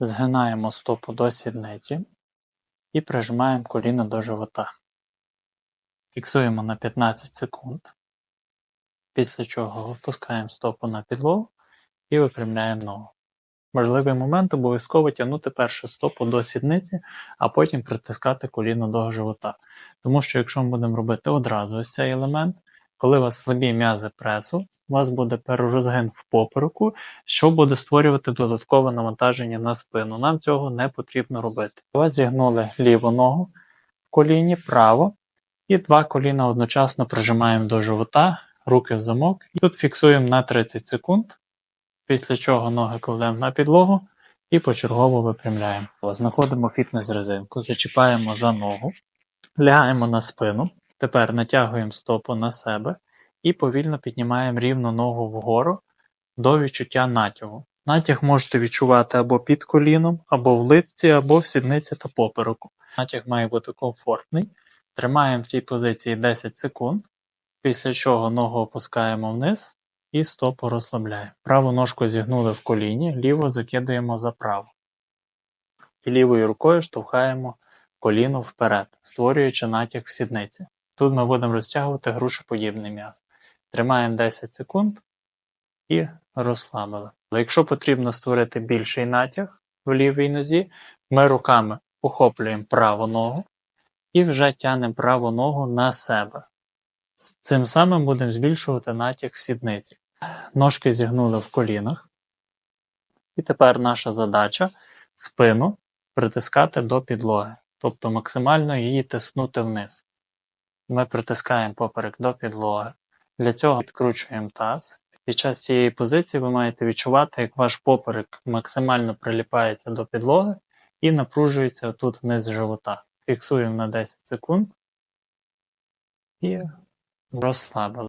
Згинаємо стопу до сідниці і прижимаємо коліно до живота. Фіксуємо на 15 секунд, після чого опускаємо стопу на підлогу і випрямляємо ногу. Важливий момент обов'язково тягнути перше стопу до сідниці, а потім притискати коліно до живота. Тому що якщо ми будемо робити одразу ось цей елемент, коли у вас слабі м'язи пресу, у вас буде перерозгин в попереку, що буде створювати додаткове навантаження на спину. Нам цього не потрібно робити. У вас зігнули ліву ногу коліні, право, і два коліна одночасно прижимаємо до живота, руки в замок. І тут фіксуємо на 30 секунд, після чого ноги кладемо на підлогу і почергово випрямляємо. Знаходимо фітнес-резинку, зачіпаємо за ногу, лягаємо на спину. Тепер натягуємо стопу на себе і повільно піднімаємо рівно ногу вгору до відчуття натягу. Натяг можете відчувати або під коліном, або в литці, або в сідниці та попереку. Натяг має бути комфортний. Тримаємо в цій позиції 10 секунд, після чого ногу опускаємо вниз і стопу розслабляємо. Праву ножку зігнули в коліні, ліву закидуємо за праву. І лівою рукою штовхаємо коліно вперед, створюючи натяг в сідниці. Тут ми будемо розтягувати грушеподібний м'яз. Тримаємо 10 секунд і розслабили. Але якщо потрібно створити більший натяг в лівій нозі, ми руками охоплюємо праву ногу і вже тягнемо праву ногу на себе. Цим самим будемо збільшувати натяг в сідниці. Ножки зігнули в колінах. І тепер наша задача спину притискати до підлоги, тобто максимально її тиснути вниз. Ми притискаємо поперек до підлоги. Для цього відкручуємо таз. Під час цієї позиції ви маєте відчувати, як ваш поперек максимально приліпається до підлоги і напружується тут вниз живота. Фіксуємо на 10 секунд і розслабили.